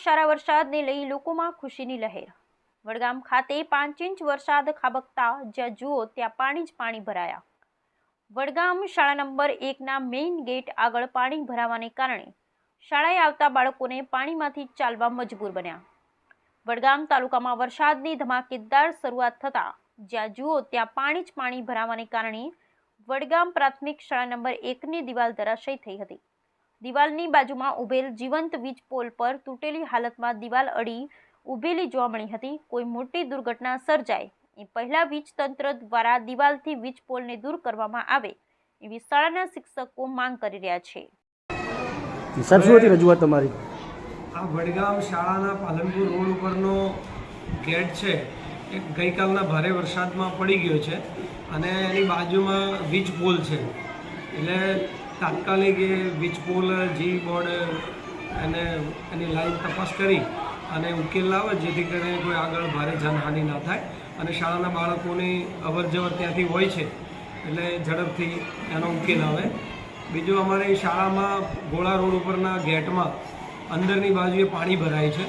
સારા વરસાદને લઈ લોકોમાં ખુશીની લહેર. વડગામ ખાતે પાંચ ઇંચ વરસાદ ખાબકતા જ્યાં જુઓ ત્યાં પાણી જ પાણી ભરાયા. વડગામ શાળા નંબર એકના મેઇન ગેટ આગળ પાણી ભરાવાને કારણે શાળાએ આવતા બાળકોને પાણીમાંથી ચાલવા મજબૂર બન્યા. વડગામ તાલુકામાં વરસાદની ધમાકેદાર શરૂઆત થતાં જ્યાં જુઓ ત્યાં પાણી જ પાણી ભરાવાને કારણે વડગામ પ્રાથમિક શાળા નંબર એકની દિવાલ ધરાશયી થઈ હતી. દિવાલની બાજુમાં ઊભેલ જીવંત વીજ પોલ પર તૂટેલી હાલતમાં દિવાલ અડી ઊભેલી જોવા મળી હતી. કોઈ મોટી દુર્ઘટના સર્જાય એ પહેલા વીજ તંત્ર દ્વારા દિવાલથી વીજ પોલને દૂર કરવામાં આવે એવી શાળાના શિક્ષકો માંગ કરી રહ્યા છે. સર શું હતી રજૂઆત તમારી? આ વડગામ શાળાના પાલનપુર રોડ ઉપરનો ગેટ છે. એ ગઈકાલના ભારે વરસાદમાં પડી ગયો છે અને એની બાજુમાં વીજ પોલ છે. એટલે તાત્કાલિક એ વીજપોલ જી બોર્ડ એને એની લાઈન તપાસ કરી અને ઉકેલ લાવે, જેથી કરીને કોઈ આગળ ભારે જાનહાનિ ના થાય. અને શાળાના બાળકોની અવર જવર ત્યાંથી હોય છે, એટલે ઝડપથી એનો ઉકેલ આવે. બીજું, અમારી શાળામાં ગોળા રોડ ઉપરના ગેટમાં અંદરની બાજુએ પાણી ભરાય છે.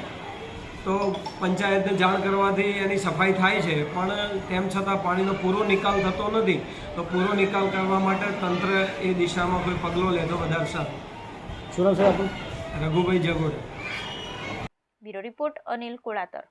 તો પંચાયતને જાણ કરવાથી એની સફાઈ થાય છે. પણ તેમ છતાં પાણીનો પૂરો નિકાલ થતો નથી. તો પૂરો નિકાલ કરવા માટે તંત્ર એ દિશામાં કોઈ પગલો લે તો વધારે સારું. શું નામ Raghubhai જગોડ. Bureau report Anil Kolatar.